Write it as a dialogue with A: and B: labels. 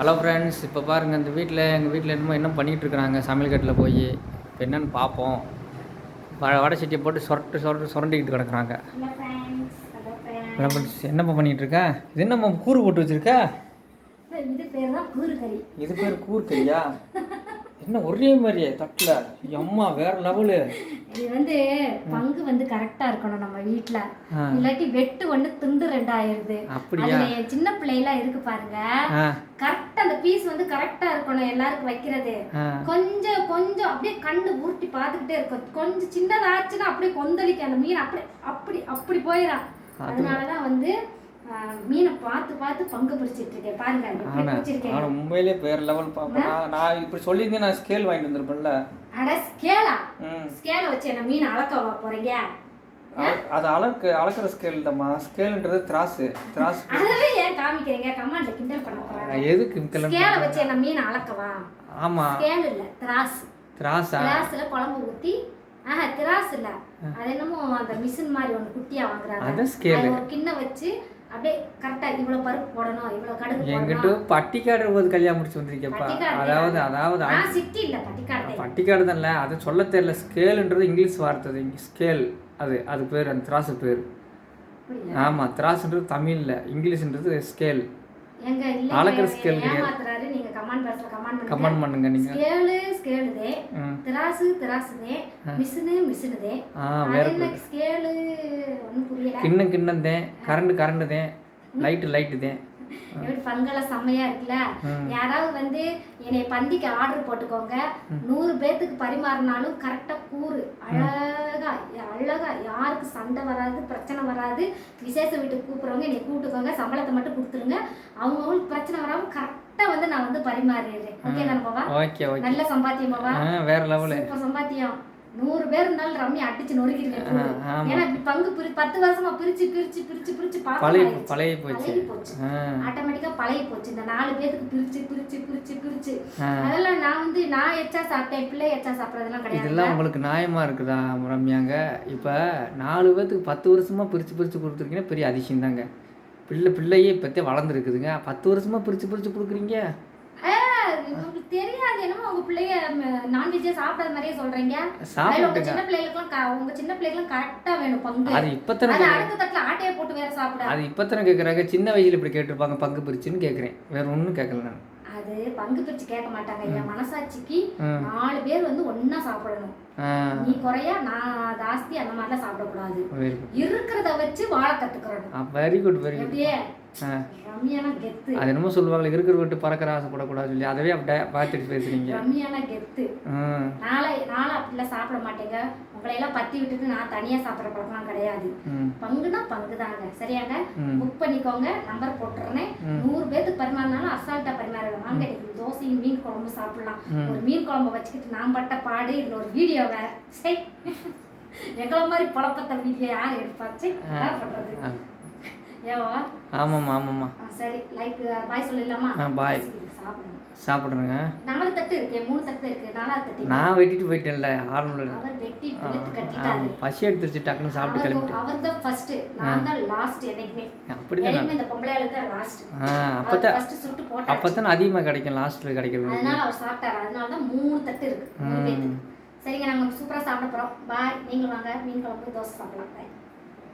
A: Hello friends இப்போ பாருங்கள் இந்த வீட்டில் எங்கள் வீட்டில் என்னமோ என்ன பண்ணிகிட்டு இருக்கிறாங்க சமையல் கட்டில் போய். இப்போ என்னன்னு பார்ப்போம் வ வடை சட்டியை போட்டு சொரட்டு சொரட்டு சுரண்டிக்கிட்டு கிடக்குறாங்க.
B: ஹலோ ஃப்ரெண்ட்ஸ் ஹலோ
A: என்ன பண்ணி- என்னம்மா பண்ணிகிட்டு இருக்க இது என்னம்மா கூறு போட்டு வச்சிருக்க?
B: இது பேர்
A: கூறு கறியா என்ன ஒரே மாதிரியே தட்டில்? அம்மா வேற லெவலு.
B: இது வந்து பங்கு வந்து கரெக்டா இருக்கணும் நம்ம வீட்ல. இல்லாட்டி வெட்டு ஒண்ணு துண்டு ரெண்டாயிருது அதுல என் சின்ன பிள்ளைலாம் இருக்கு பாருங்க. கரெக்டா அந்த பீஸ் வந்து கரெக்டா இருக்கணும் எல்லாருக்கும் வைக்கிறது. கொஞ்சம் கொஞ்சம் அப்படியே கண்ணு ஊட்டி பார்த்துக்கிட்டே இருக்கும் கொஞ்சம் சின்னதாச்சுன்னா அப்படியே கொந்தளிக்க அந்த மீன் அப்படி அப்படி அப்படி போயிடும் அதனாலதான் வந்து மீனை பார்த்து பார்த்து பங்கு பிடிச்சிட்டு இருக்கேன். பாருங்க
A: ஆனால் உண்மையிலே வேற லெவல் பார்ப்பேன் நான் நான் இப்படி சொல்லியிருந்தேன் நான் ஸ்கேல் வாங்கிட்டு வந்திருப்பேன்ல.
B: அட ஸ்கேலா ஸ்கேல வச்சு என்ன மீன் அளக்க போறீங்க?
A: அது அளக்கு அளக்குற ஸ்கேல் தான்மா ஸ்கேல்ன்றது திராசு. திராசு
B: அதவே ஏன் காமிக்கிறீங்க? கமாண்ட்ல கிண்டல் பண்ண போறாங்க.
A: எதுக்கு
B: ஸ்கேல வச்சு என்ன மீன் அளக்கவா? ஸ்கேல் இல்ல
A: திராசா.
B: குழம்பு ஊத்தி ஆஹா திராஸ் இல்ல. அது என்னமோ அந்த மிஷின் மாதிரி ஒண்ணு குட்டியா வாங்குறாங்க. அது ஒரு கிண்ணம் வச்சு அப்படியே கரெக்டா இவ்வளவு பருப்பு போடணும் இவ்வளவு கடுகு
A: எங்கிட்ட பட்டிக்காடு போது கல்யாணம் முடிச்சு வந்திருக்கப்பா. அதாவது அதாவது
B: சிட்டி இல்ல பட்டிக்காடு.
A: பட்டிக்காடு தான் இல்லை அது சொல்ல தெரியல. ஸ்கேலுன்றது இங்கிலீஷ் வார்த்தை ஸ்கேல் அது அது பேர் அந்த திராசு பேர். ஆமாம் திராசுன்றது தமிழில் இங்கிலீஷ்ன்றது ஸ்கேல் அளக்குற கிடையாது.
B: நீங்க கமாண்ட் பாக்ஸ்ல கமாண்ட் பண்ணுங்க.
A: கமெண்ட் பண்ணுங்க
B: ஸ்கேலு ஸ்கேலுதே. திராசு திராசுதே. மிஷினு மிஷினுதே
A: ஆ வேற
B: ஸ்கேலு புரியல.
A: கிண்ணம் கிண்ணம் then current current then light light then
B: எப்படி பங்கெல்லாம் செம்மையா இருக்குல்ல? யாராவது வந்து என்னை பந்திக்கு ஆர்டர் போட்டுக்கோங்க. நூறு பேத்துக்கு பரிமாறினாலும் கரெக்டா கூறு. அழகா அழகா யாருக்கு சண்டை வராது பிரச்சனை வராது விசேஷ வீட்டுக்கு கூப்பிடுறவங்க என்னை கூப்பிட்டுக்கோங்க சம்பளத்தை மட்டும் கொடுத்துருங்க. அவங்கவுங்களுக்கு பிரச்சனை வராம கரெக்டா வந்து நான் வந்து பரிமாறிடுறேன். ஓகே தானே நல்ல சம்பாத்தியம் பாவா?
A: ஆ வேற லெவலு
B: சம்பாத்தியம். நூறு பேர் இருந்தாலும் ரம்மி அடிச்சு.
A: ஆமா.
B: ஏன்னா பங்கு பிரி பத்து வருஷமா பிரிச்சு பிரிச்சு பிரிச்சு பிரிச்சு
A: பழைய பழைய போச்சு.
B: பழகி போச்சு.
A: ஆ.
B: ஆட்டோமேட்டிக்கா பழகி போச்சு. இந்த நாலு பேத்துக்கு பிரிச்சு பிரிச்சு பிரிச்சு பிரிச்சு. அதெல்லாம் நான் வந்து நான் எச்சா சாப்பிட்டேன் பிள்ளை எச்சா சாப்பிட்றதெல்லாம் கிடையாது.
A: இதெல்லாம் உங்களுக்கு நியாயமா இருக்குதா ரம்யாங்க இப்போ நாலு பேர்த்துக்கு பத்து வருஷமா பிரித்து பிரித்து கொடுத்துருக்கீங்கன்னா பெரிய அதிசயம் தாங்க பிள்ளை பிள்ளையே இப்போத்தே வளர்ந்துருக்குதுங்க. பத்து வருஷமா பிரித்து பிரித்து கொடுக்குறீங்க.
B: உங்களுக்கு தெரியாது என்னமோ உங்க பிள்ளைய நான்வெஜ்ஜே சாப்பிடாத மாதிரியே சொல்றீங்க. உங்க சின்ன பிள்ளைகளுக்குலாம் உங்க சின்ன பிள்ளைகளும் கரெக்டா வேணும் பங்கு.
A: அது இப்போத்தானே
B: அது அடுத்த தட்டுல ஆட்டையை போட்டு வேற சாப்பிட.
A: அது இப்போத்தானே கேட்குறாங்க சின்ன வயசுல இப்படி கேட்டிருப்பாங்க. பங்கு பிரிச்சுன்னு கேட்குறேன் வேற ஒன்றும் கேட்கல நான்.
B: அது பங்கு பிரிச்சு கேட்க மாட்டாங்க. என் மனசாட்சிக்கு. நாலு பேர் வந்து ஒண்ணா சாப்பிடணும். நீ குறையா நான் ஜாஸ்தி அந்த மாதிரிலாம் சாப்பிடக்கூடாது. இருக்கிறத வச்சு வாழ கத்துக்கிறணும்.
A: Very good very good. அது என்னமோ சொல்லுவாங்க இருக்கிற விட்டு பறக்கிற ஆசைப்படக்கூடாது சொல்லி. அதவே அப்படியே பார்த்துட்டு பேசுறீங்க.
B: ரம்யானா கெத்து. நாளை நாளை அப்படிலாம் சாப்பிட மாட்டேங்க. உங்களையெல்லாம் பத்தி விட்டுட்டு நான் தனியா சாப்பிட்ற பழக்கம் கிடையாது. பங்குனா பங்கு தாங்க சரியாங்க. புக் பண்ணிக்கோங்க. நம்பர் போட்டுறேன் நூறு பேத்துக்கு பரிமாறினாலும் அசால்ட்டா பரிமாறிடுவேன். வாங்க தோசையும் மீன் குழம்பு சாப்பிடலாம். ஒரு மீன் குழம்பு வச்சுக்கிட்டு நான் பட்ட பாடு இதுல ஒரு வீடியோ வேற சரி எங்களை மாதிரி புழப்பத்த வீடியோ யார் எடுப்பாச்சு? பண்றது?
A: ஆமாம்மா ஆமாம்மா.
B: சரி லைக் பாய் சொல்லிடலாமா?
A: ஆ பாய்.
B: சாப்பிடுங்க.
A: சாப்பிட்றேங்க.
B: நாலு தட்டு இருக்கு மூணு தட்டு இருக்கு நாலாவது தட்டு
A: நான் வெட்டிட்டு போயிட்டேன்ல ஆரம்பில்
B: அவர் வெட்டி பிடித்து கட்டிட்டாரு
A: பசி எடுத்துருச்சு டக்குன்னு சாப்பிட்டு கிளம்பிட்டேன்.
B: அவர் தான் ஃபர்ஸ்ட் நான் தான் லாஸ்ட் என்னைக்குமே.
A: அப்படி தான்
B: இந்த பொம்பளையாளுக்கு தான் லாஸ்ட்
A: ஆ அப்போ
B: அவர்
A: தான்
B: ஃபர்ஸ்ட் சுட்டு போட்டார்
A: அப்போ தான் அதிகமாக கிடைக்கும் லாஸ்ட்டில் கிடைக்கிறது
B: அதனால அவர் சாப்பிட்டாரு. அதனால தான் மூணு தட்டு இருக்கு சரிங்க நாங்க சூப்பரா சாப்பிட போறோம். பாய் நீங்களும் வாங்க. மீன் குழம்பு தோசை சாப்பிடலாம். Bye.